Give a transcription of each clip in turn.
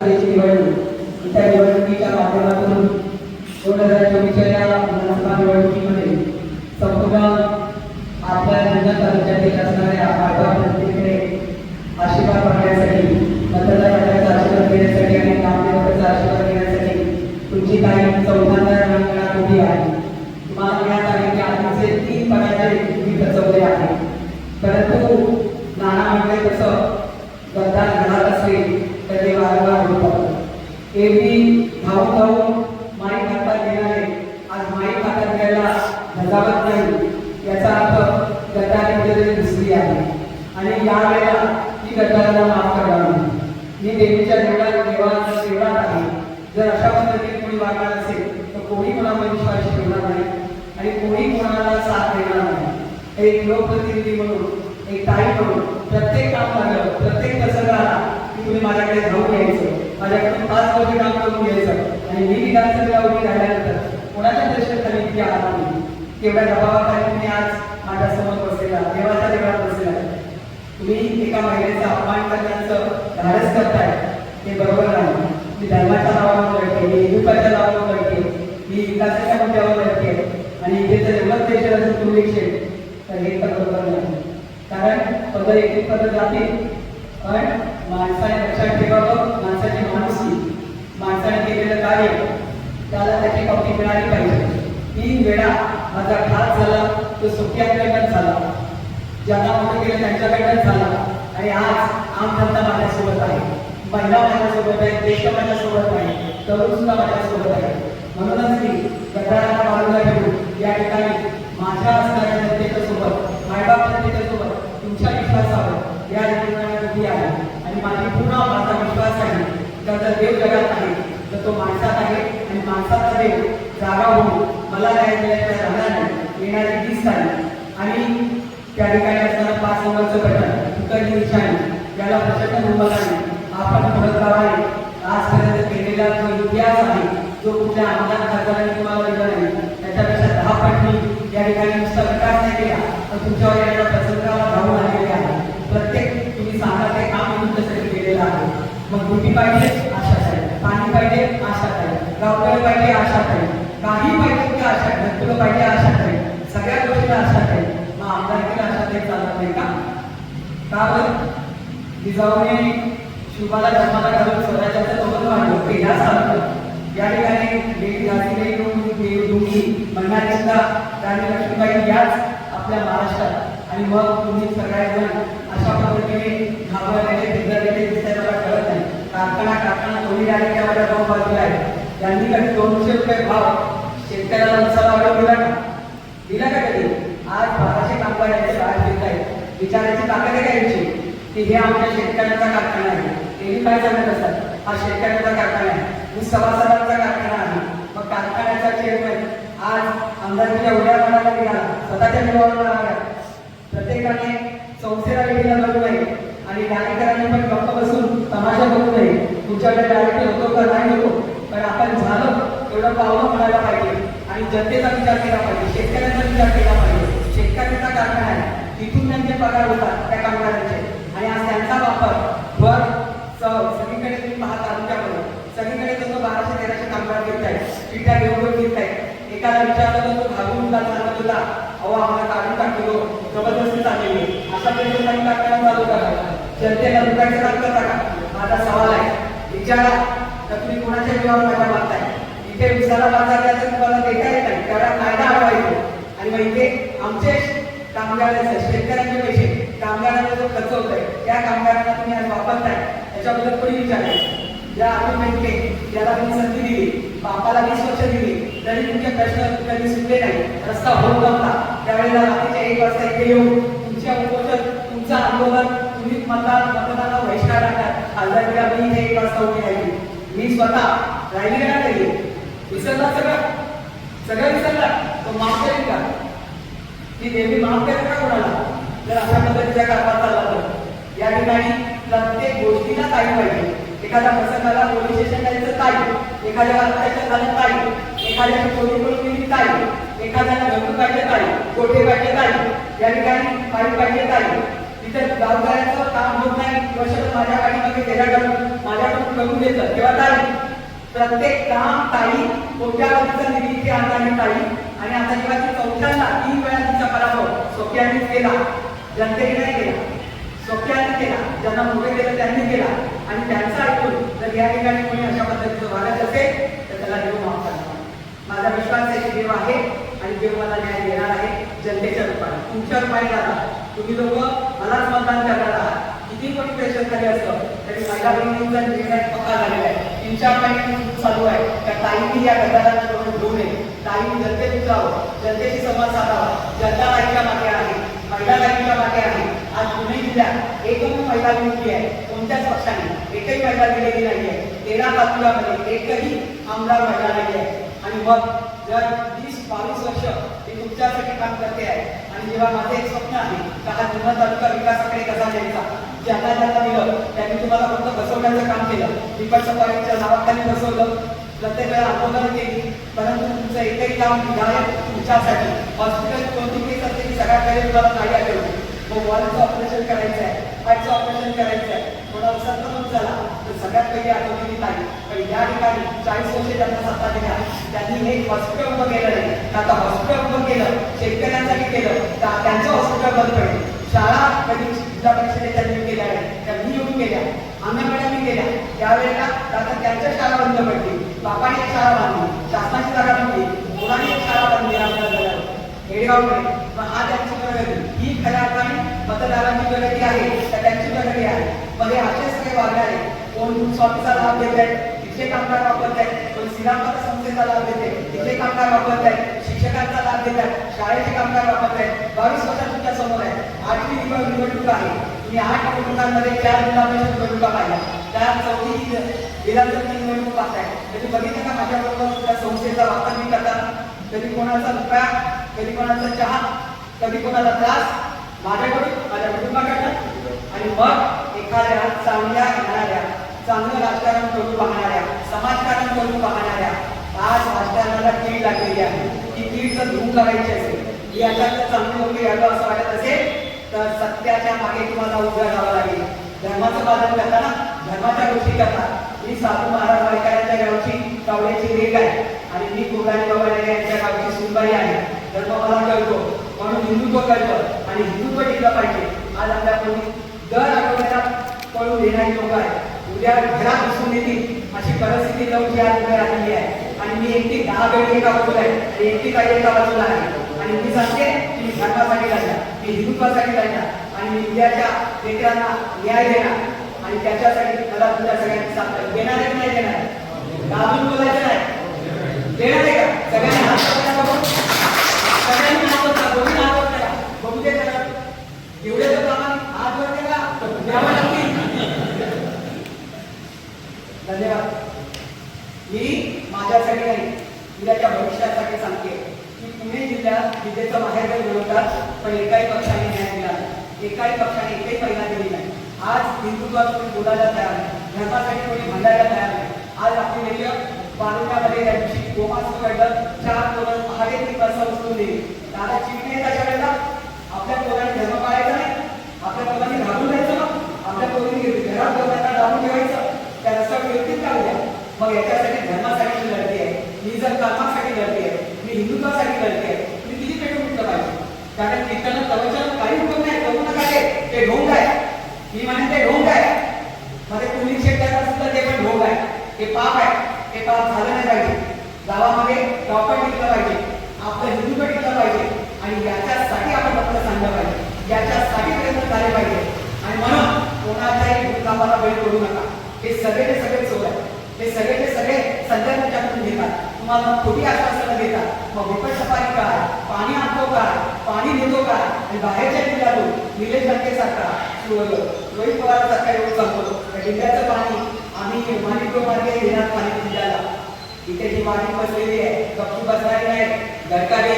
निवडणूक. त्या निवडणुकीच्या माध्यमातून दोन हजार चोवीसच्या या विधानसभा निवडणुकीमध्ये संपूर्ण आपल्या जिल्हा तालुक्यातील असणाऱ्या आठवा जनतेकडे आशीर्वाद मागण्यासाठी मतदार आशीर्वाद घेण्यासाठी आणि नामदेवताचा आशीर्वाद घेण्यासाठी तुमची काही चौथ्यांदा रंगणात उभी आहे. तुम्हाला ज्ञात आधीचे तीन पराजय तुम्ही पचवले आहे परंतु नाना म्हणजे कसं गद्दार घरात असेल तर ते वारंवार होतात एरवी धावून धावून माईक हातात घेणारे आज माईक हातात घ्यायला धजावत नाही. याचा अर्थ गटाने कुठेतरी दिसली आहे. आणि यावेळेला ती गटाला माफ करणार नाही. मी देवीच्या देवळात देवाचा सेवा आहे. जर अशा पद्धतीने कोणी वागणार असेल तर कोणी कोणावर विश्वास ठेवणार नाही आणि कोणी कोणाला साथ देणार नाही. एक लोकप्रतिनिधी म्हणून एक ताई म्हणून प्रत्येक काम झालं प्रत्येक प्रसंगाला की तुम्ही माझ्याकडे धावून यायचं. माझ्याकडून पाच कोटी काम करून घ्यायचं. आणि मी विधानसभेला उभी राहिल्यानंतर कोणाच्या दर्शनाखाली इतकी आला नाही तेवढ्या दबावाखाली मी आज माझ्यासमोर बसलेला देवाच्या देवळात बसलेला तुम्ही एका महिलेचा अपमान करण्याचं धाडस करताय ते बरोबर नाही. मी धर्माच्या नावावर लढते मी हिंदुत्वाच्या नावावर लढते मी विकासाच्या मुद्द्यावर लढते आणि इथे जर एवढंच देश असेल तुम्ही इच्छेल तर हे तर बरोबर नाही. कारण पदर एक पद जातील पण माणसाने लक्षात ठेवावं माणुसकी माणसाने केलेलं कार्य त्याला त्याची कौती मिळाली पाहिजे. तीन वेळा माझा खास झाला तो सुट्ट्याकडनं झाला. ज्यांना मोठं केलं त्यांच्याकडनं झाला. आणि आज आम जनता माझ्यासोबत आहे. महिला माझ्यासोबत आहे देश माझ्यासोबत आहे तरुण सुद्धा माझ्यासोबत आहे. म्हणूनच मी गद्दारांना बाजूला ठेवून या ठिकाणी माझ्या असणाऱ्या जनतेच्या सोबत मायबाप जनतेच्या सोबत तुमच्या विश्वासावर या ठिकाणी उभी आहे. आणि माझी पूर्ण माझा विश्वास आहे. त्याचा देव जगात आहे तर तो माणसात आहे आणि माणसाचा देव जागा होऊन मला काय दिल्याशिवाय राहणार नाही येणारी वीस तारीख आणि त्या ठिकाणी असताना पाच नंबरचं बटन तुकडची निशाणी याला प्रचंड नंबर बहुमताने आपण पुरस्काराने आजपर्यंत केलेला जो इतिहास आहे जो कुठल्या आमदार खासदारांनी तुम्हाला दिला नाही त्याच्यापेक्षा दहा पटनी या ठिकाणी नुसता विकास नाही केला तर तुमच्यावर मग पाहिजे आशाच आहे पाणी पाहिजे आशात आहे गावकरी पाहिजे आशात आहे काही पाहिजे की आशा आहे तुला पाहिजे आशात आहे सगळ्या गोष्टीला आशात आहे मग आमदारकीला आशात आहे चालत नाही का? कारण बरं? जिजाऊने शिवाला जन्माला घालून स्वराज्याचं सोबत मांडलं ते या सारखं. या ठिकाणी देवी झाशीबाई देव दोघी म्हणणारीसुद्धा राणी लक्ष्मीबाई याच आपल्या महाराष्ट्रात. आणि मग तुम्ही सगळ्याजण अशा पद्धतीने घाबरण्याचे बिघडलेले दिसताय कारखाना कारखाना दोन्ही डायरेक्ट माझ्या भाव बाजूला आहे? त्यांनी कधी दोनशे रुपये भाव शेतकऱ्याला उचला वाढव दिला का? दिला का कधी? आज बाराशे कामगार याचे बाहेर देत आहेत. विचारायची ताकद आहे यांची? की हे आमच्या शेतकऱ्यांचा कारखाना आहे. ते काय सांगत असतात? हा शेतकऱ्यांचा कारखाना आहे. मी सभासदांचा कारखाना आहे. मग कारखान्याचा चेअरमॅन आज आमदारकीच्या उड्या मारायला गेला. स्वतःच्या जीवावर प्रत्येकाने संस्थेला वेगळा लागू नये आणि डायरेक्टरांनी पण गप्प बसून तमाशा करू नये. तुमच्याकडे डायरेक्ट होतो का? नाही होतो. पण आपण झालं एवढं पावलं म्हणायला पाहिजे. आणि जनतेचा विचार केला पाहिजे. शेतकऱ्यांचा विचार केला पाहिजे. शेतकऱ्यांचा कारखाना आहे. तिथून त्यांचे पगार होतात त्या कामगारांचे. आणि आज त्यांचा वापर वर सगळीकडे तुम्ही पाहता तालुक्यामध्ये सगळीकडे तो बाराशे तेराशे कामगार घेत आहेत. चिठ्ठ्या घेऊन घेत आहेत. एकाला विचारलं तर तो घालून तुला सांगत होता. अहो आम्हाला काढून टाकतो जबरदस्ती चाललेली अशा पद्धतीने काही कारखाना चालू करायला जनतेला दुकानचे काम करता का माझा सवाल आहे विचारा तर तुम्ही कोणाच्या जीवावर माझ्या मागताय इथे विसाला माझा त्याचं तुम्हाला देता येत नाही कारण कायदा हवा येतो आणि मग इथे आमचे कामगारांचे शेतकऱ्यांचे पैसे कामगारांना जो खर्च होत आहे त्या कामगारांना तुम्ही आज वापरताय त्याच्याबद्दल कोणी विचारायचं ज्या आपण बँके ज्याला तुम्ही संधी दिली बापाला वीस वर्ष दिली तरी तुमचे प्रश्न कधी सुटले नाही रस्ता होत नव्हता त्यावेळेला रात्रीच्या एक वाजता इथे येऊन तुमच्या उपोषण तुमचं आंदोलन तुम्ही मतदान मतदानाला बहिष्कार टाकतात खासदारकीला मी होती एक मी स्वतः राहिली का नाही विसरला सगळं? सगळं विसरला? तो माफ करेल का? ती देवी माफ करेल का कोणाला? जर अशा पद्धतीचा कारभार चालला तर. या ठिकाणी प्रत्येक गोष्टीला काही पाहिजे. एखाद्या प्रसंगाला पोलीस स्टेशन जायचं काय? एखाद्या अत्याचार झालं काय? एखाद्या चोरी करून गेली काय? एखाद्याला घरकुल पाहिजे काय? कोठे पाहिजे काय? या ठिकाणी पाणी पाहिजे काय? तिथे करायचं काम होत नाही. वर्षभर माझ्या गाडीमध्ये त्याच्याकडून माझ्याकडून करून घेतलं. तेव्हा ताई प्रत्येक काम ताई कोट्यावधीचा निधी इथे आणणारी ताई. आणि आता जेव्हा ती चौथ्यांदा तीन वेळा तिचा पराभव सोप्यानेच केला. जनतेने नाही केला. सोप्याने केला. ज्यांना मोठे केलं त्यांनी केला. आणि त्यांचं ऐकून जर या ठिकाणी कोणी अशा पद्धतीचं वागत असेल तर त्याला देव माफ करणार माझा विश्वास आहे की देव आहे आणि देव मला न्याय देणार आहे जनतेच्या रूपाने. तुमच्या रूपाने दादा. तुम्ही लोक मलाच मतदान करणार आहात किती पण प्रेशर खाली असलं तरी महिला बहिणींचा निर्णय पक्का झालेला आहे. तीन चार महिने चालू आहे. त्या ताईंनी या गटाला घेऊ नये. ताईंनी जनतेत जावं. जनतेशी संवाद साधावा. जनता ताईच्या मागे आहे. महिला ताईंच्या मागे आहे. आज पुणे जिल्ह्यात एकच महिला निवडली आहे. कोणत्याच पक्षाने एकही महिला दिलेली नाही आहे. तेरा तालुक्यामध्ये एकही आमदार महिला नाही आहे. आणि मग जर वीस बावीस वर्ष ते तुमच्यासाठी काम करते आहे जेव्हा माझे एक स्वप्न आहे. का हा जुना तालुका विकासाकडे कसा द्यायचा ज्यांना ज्यांना दिलं त्यांनी तुम्हाला फक्त बसवण्याचं काम केलं. दीपक सफारीच्या नावाखाली बसवलं. प्रत्येक वेळा आंदोलन केली. परंतु तुमचं एकही काम विधायक तुमच्यासाठी हॉस्पिटल कोणती केस असते की तुम्हाला नाही आठवते. मग वॉलचं ऑपरेशन करायचं आहे हार्टचं ऑपरेशन करायचं आहे थोडा संक्रमण झाला तर सगळ्यात पहिली आठवलेली नाही पण या ठिकाणी चाळीस वर्षे त्यांना सत्ता दिल्या. त्यांनी एक हॉस्पिटल उभं केलं नाही. आता हॉस्पिटल उभं केलं शेतकऱ्यांसाठी केलं तर त्यांचं हॉस्पिटल बंद पडेल. शाळा कधी जिल्हा परिषदेत त्यांनी केल्या नाही. त्या मी येऊन केल्या अंगणवाड्या केल्या त्यावेळेला आता त्यांच्या शाळा बंद पडली बापाने एक शाळा बांधली. शासनाची जागा बांधली. मुलांनी एक शाळा बांधली. आमच्या घरावर. हेडगावकडे मग हा त्यांची प्रगती. ही खऱ्या मतदारांची प्रगती आहे तर त्यांची प्रगती आहे. मग हे असेच काही वागणारे कोण स्वामीचा लाभ घेत आहेत तिथले कामगार वापरत आहेत कोण श्रीरामपात्र संस्थेचा लाभ घेते तिथले कामगार वापरत आहेत शिक्षकांचा लाभ घेत आहेत शाळेचे कामगार वापरत आहेत बावीस वर्षात तुमच्यासमोर आहे. आठवी निवड निवडणूक आहे. तुम्ही आठ निवडणुकांमध्ये चार जिल्हा परिषद निवडणुका पाहिल्या त्या चौथी विधानसभा निवडणूक पाहताय. म्हणजे बघितलं का माझ्याबरोबर त्या संस्थेचा वापर मी करताना कधी कोणाचा रुपया कधी कोणाचा चहा कधी कोणाला त्रास माझ्याकडून माझ्या कुटुंबाकडनं. आणि मग एखाद्या चांगल्या घेणाऱ्या चांगलं राजकारण करून पाहणाऱ्या समाजकारण करून पाहणाऱ्या आज राजकारणाला कीड लागलेली आहे. ती कीड जर लागायची करायची असेल याच्यात चांगली लोक यावं असं वाटत असेल तर सत्याच्या मागे तुम्हाला उभं राहावं लागेल. धर्माचं पालन करताना धर्माच्या गोष्टी करता. मी साधू महाराज वायकरांच्या गावची कावड्याची रेग आहे. आणि मी कोगाडी बाबा यांच्या गावची सुनबाई आहे. धर्म मला कळतो. म्हणून हिंदुत्व कळतं. आणि हिंदुत्व टिकलं पाहिजे. आज आपल्या कोणी दर आठवड्याला पळून देणारी लोक आहेत. उद्या घरात बसून येतील. अशी परिस्थिती लवकर आज उभे राहिलेली आहे. आणि मी एकटी दहा गडी एका बाजूला आहे. आणि एकटी काही एका बाजूला आहे. आणि मी सांगते की मी धर्मासाठी लढणार मी हिंदुत्वासाठी लढणार आणि मी उद्याच्या लेकरांना न्याय देणार. आणि त्याच्यासाठी मला तुमच्या सगळ्यांनी सांगतो देणार. आहे की नाही देणार दाबून बोलायचं नाही. देणार आहे का सगळ्यांनी हात पकडा बघू सगळ्यांनी हात पकडा दोन्ही हात पकडा बघू दे जरा एवढे तर प्रमाणे हात वरते का द्यावं लागतील धन्यवाद मी माझ्यासाठी नाही उद्याच्या भविष्यासाठी सांगते की पुणे जिल्ह्यात विजेचं माहेर मिळवतात पण एकाही पक्षाने न्याय दिला नाही. एकाही पक्षाने एकही महिला दिली नाही. आज हिंदुत्वात कोणी बोलायला तयार नाही. धर्मासाठी कोणी भांडायला तयार नाही. आज आपली लेखक बालुक्यामध्ये त्यांची गोमास कळलं चार पोरं महागे ती कसं उचलून दिली दादा चिमणी आहे वेळेला? आपल्या पोरांनी धर्म पाळायचा नाही. आपल्या पोरांनी घालून द्यायचं मग आपल्या पोरांनी घरात पोरांना लावून ठेवायचं. त्या रस्त्यावर व्यक्तीत का उद्या मग याच्यासाठी धर्मासाठी लढते आहे. मी जर कर्मासाठी लढते आहे. मी हिंदुत्वासाठी लढते आहे मी किती पेटून उठलं पाहिजे कारण कीर्तन प्रवचन काही उपयोग नाही करू नका ते ते ढोंग आहे. मी म्हणेन ते ढोंग आहे. मध्ये तुम्ही शेतकऱ्याला सुद्धा ते पण ढोंग आहे. ते पाप आहे. ते पाप झालं नाही पाहिजे. गावामध्ये प्रॉपर टिकलं पाहिजे. आपलं हिंदुत्व टिकलं पाहिजे. आणि याच्यासाठी आपण फक्त सांगलं पाहिजे. याच्यासाठी प्रयत्न झाले पाहिजे. आणि म्हणून कोणाच्याही कामाला बळी पडू नका. हे सगळे ते सगळे चोर आहेत. हे सगळे ते सगळे संध्याकाळच्याकडून घेतात. तुम्हाला खोटी आश्वासनं देतात. मग विपक्ष पाणी काय? पाणी आणतो काय? आणि बाहेरच्या जिल्ह्यातून निलेश लंकेसारखा रोहित पवारांसारखा एवढं सांगतो जिल्ह्याचं पाणी आम्ही माणिक मार्गे घेणार पाणी जिल्ह्याला. इथे जी माती बसलेली आहे गप्पू बसणारी नाही घरकाली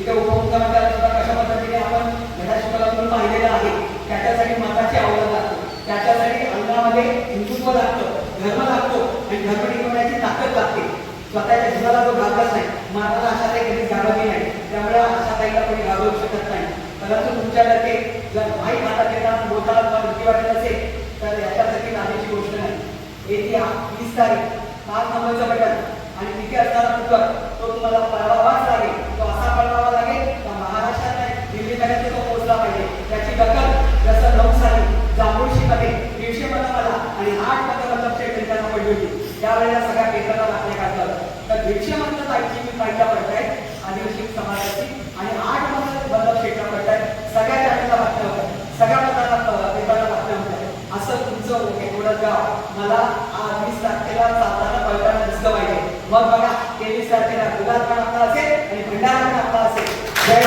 इथे उपमुख्यमंत्र्यांना सुद्धा कशा पद्धतीने आपण धडा शिकवला पाहिलेलं आहे त्याच्यासाठी मताची आवड लागते. त्याच्यासाठी अंगामध्ये हिंदुत्व लागतं धर्म लागतो आणि धर्म टिकवण्याची ताकद लागते. स्वतःच्या जीवाला तो घाबरत नाही. माताला अशा काही कधी घाबरली नाही. त्यामुळे अशा ताईला कोणी घाबरू शकत परंतु तुमच्याकडे जर माहीत हातात येतात बोलताना तुम्हाला भीती वाटत असेल तर याच्यासाठी लाजेची गोष्ट नाही. येत्या वीस तारीख पाच नंबरचं बटन. आणि तिथे असणारा पुस्तक तो तुम्हाला परवा लागेल तो असा पळवावा लागेल का महाराष्ट्रात नाही दिल्लीपर्यंत तो पोहोचला पाहिजे त्याची दखल जसं नऊ साली जांभूळशीमध्ये दीडशे मतं मला आणि आठ मतं मतलब त्यांना पडली होती त्यावेळेला सगळ्या पेपरला दाखले काढलं तर दीडशे मतं जायची मी पाहिजे पडतायत आदिवासी समाजाची आणि आठ मतं मतलब शेटला पडतायत सगळ्या चॅनलला बातम्या होत्या सगळ्या मतांना पेपरला बातम्या होत्या असं तुमचं एवढं गाव मला आज वीस तारखेला चालताना पळताना दिसलं पाहिजे मग बघा तेवीस तारखेला गुलाब पण आपला असेल आणि भंडारा पण आपला असेल जय